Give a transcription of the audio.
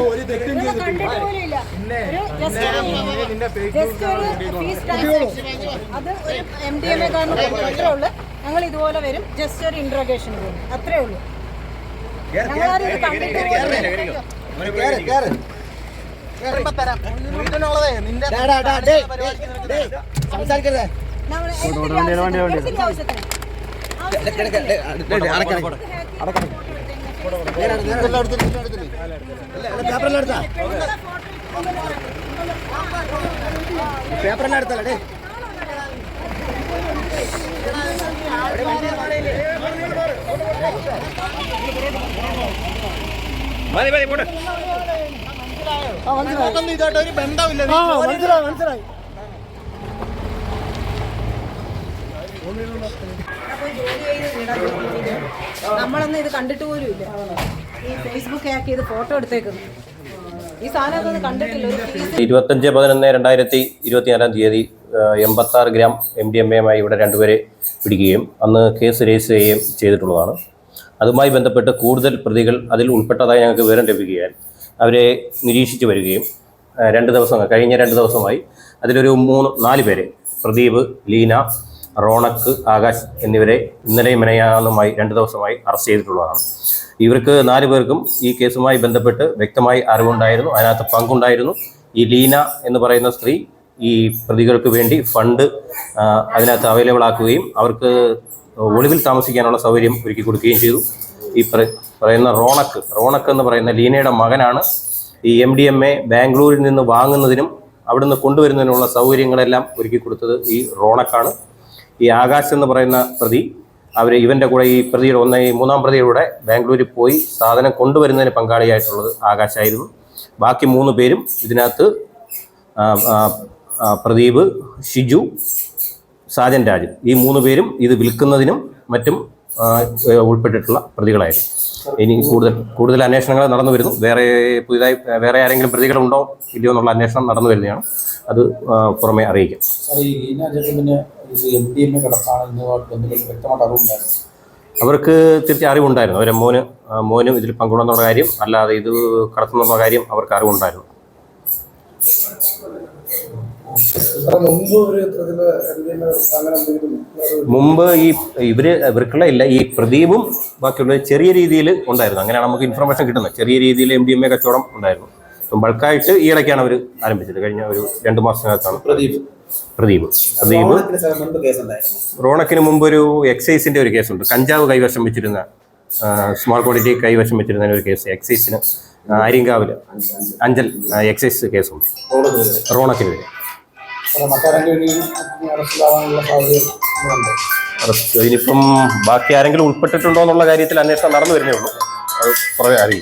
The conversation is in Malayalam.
ഒരു തെറ്റും ഒരു-. അത് എം ഡി എം എ ഉള്ളൂ ഞങ്ങൾ ഇതുപോലെ വരും ജസ്റ്റ് ഒരു ഇൻട്രോഗേഷൻ പോകും അത്രേ ഉള്ളൂ ഞങ്ങളാരും ഇത് കണ്ടിട്ട് പോലും ഇല്ല. സംസാരിക്കരുത് ആവശ്യത്തിന്. ആവശ്യത്തിന്. പേപ്പറെല്ലാം എടുത്താ പേപ്പറെല്ലാം എടുത്തല്ലേ മതി മതി പോട്ടെ. ഇതായിട്ട് ഒരു ബന്ധമില്ല മനസ്സിലായി മനസ്സിലായി. അപ്പൊ ജോലി ചെയ്ത് വിടാൻ പറ്റിയില്ല. നമ്മളൊന്നും ഇത് കണ്ടിട്ട് പോലും ഇല്ല. ഈ ഫേസ്ബുക്ക് ഹാക്ക് ചെയ്ത് ഫോട്ടോ എടുത്തേക്കുന്നു. ഇരുപത്തഞ്ച് പതിനൊന്ന് രണ്ടായിരത്തി ഇരുപത്തിനാലാം തീയതി എൺപത്തി ആറ് ഗ്രാം എം ഡി എം എയുമായി ഇവിടെ രണ്ടുപേരെ പിടിക്കുകയും അന്ന് കേസ് രജിസ്റ്റർ ചെയ്യുകയും ചെയ്തിട്ടുള്ളതാണ്. അതുമായി ബന്ധപ്പെട്ട് കൂടുതൽ പ്രതികൾ അതിൽ ഉൾപ്പെട്ടതായി ഞങ്ങൾക്ക് വിവരം ലഭിക്കുകയാൽ അവരെ നിരീക്ഷിച്ച് വരികയും രണ്ട് ദിവസം കഴിഞ്ഞ രണ്ട് ദിവസമായി അതിലൊരു മൂന്ന് നാല് പേരെ പ്രദീപ് ലീന റോണക്ക് ആകാശ് എന്നിവരെ ഇന്നലെയും മിനയാനുമായി രണ്ട് ദിവസമായി അറസ്റ്റ് ചെയ്തിട്ടുള്ളതാണ്. ഇവർക്ക് നാല് പേർക്കും ഈ കേസുമായി ബന്ധപ്പെട്ട് വ്യക്തമായി അറിവുണ്ടായിരുന്നു. അതിനകത്ത് പങ്കുണ്ടായിരുന്നു. ഈ ലീന എന്ന് പറയുന്ന സ്ത്രീ ഈ പ്രതികൾക്ക് വേണ്ടി ഫണ്ട് അതിനകത്ത് അവൈലബിൾ ആക്കുകയും അവർക്ക് ഒളിവിൽ താമസിക്കാനുള്ള സൗകര്യം ഒരുക്കി കൊടുക്കുകയും ചെയ്തു. ഈ പറയുന്ന റോണക്ക് റോണക്ക് എന്ന് പറയുന്ന ലീനയുടെ മകനാണ് ഈ എം ഡി എം എ ബാംഗ്ലൂരിൽ നിന്ന് വാങ്ങുന്നതിനും അവിടുന്ന് കൊണ്ടുവരുന്നതിനുള്ള സൗകര്യങ്ങളെല്ലാം ഒരുക്കി കൊടുത്തത് ഈ റോണക്കാണ്. ഈ ആകാശ് എന്ന് പറയുന്ന പ്രതി അവർ ഇവന്റെ കൂടെ ഈ പ്രതിയുടെ ഒന്ന് ഈ മൂന്നാം പ്രതിയുടെ ബാംഗ്ലൂരിൽ പോയി സാധനം കൊണ്ടുവരുന്നതിന് പങ്കാളിയായിട്ടുള്ളത് ആകാശായിരുന്നു. ബാക്കി മൂന്ന് പേരും ഇതിനകത്ത് പ്രദീപ് ഷിജു സാജൻ രാജ് ഈ മൂന്ന് പേരും ഇത് വിൽക്കുന്നതിനും മറ്റും ഉൾപ്പെട്ടിട്ടുള്ള പ്രതികളായിരുന്നു. ഇനി കൂടുതൽ കൂടുതൽ അന്വേഷണങ്ങൾ നടന്നു വരുന്നു. വേറെ പുതിയതായി വേറെ ആരെങ്കിലും പ്രതികളുണ്ടോ ഇല്ലയോ എന്നുള്ള അന്വേഷണം നടന്നു വരുന്നതാണ് അത് പുറമെ അറിയിക്കാം. അവർക്ക് തീർച്ചയായും അറിവുണ്ടായിരുന്നു. അവരെ മോന് മോനും ഇതിൽ പങ്കുണ്ടെന്നുള്ള കാര്യം അല്ലാതെ ഇത് കടത്തുന്നുള്ള കാര്യം അവർക്ക് അറിവുണ്ടായിരുന്നു. മുമ്പ് ഈ ഇവർ ഇവർക്കുള്ള ഇല്ല ഈ പ്രദീപും ബാക്കിയുള്ള ചെറിയ രീതിയിൽ ഉണ്ടായിരുന്നു. അങ്ങനെയാണ് നമുക്ക് ഇൻഫർമേഷൻ കിട്ടുന്നത്. ചെറിയ രീതിയിൽ എം ഡി എം എ കച്ചവടം ഉണ്ടായിരുന്നു. അപ്പം ബൾക്കായിട്ട് ഈ ഇടയ്ക്കാണ് അവർ ആരംഭിച്ചത്. കഴിഞ്ഞ ഒരു രണ്ട് മാസത്തിനകത്താണ് പ്രദീപ്. പ്രദീപ്. പ്രദീപ്. റോണക്കിന് മുമ്പ് ഒരു എക്സൈസിന്റെ ഒരു കേസുണ്ട് കഞ്ചാവ് കൈവശം വെച്ചിരുന്ന സ്മോൾ ക്വാണ്ടിറ്റി കൈവശം വെച്ചിരുന്ന ഒരു കേസ് എക്സൈസിന് ആര്യങ്കാവിൽ അഞ്ചൽ എക്സൈസ് കേസുണ്ട് റോണക്കിനെതിരെ. അറസ്റ്റ്. ഇതിനിപ്പം ബാക്കി ആരെങ്കിലും ഉൾപ്പെട്ടിട്ടുണ്ടോ എന്നുള്ള കാര്യത്തിൽ അന്വേഷണം നടന്നു വരുന്നേ ഉള്ളൂ. അത് കുറേ അറിയും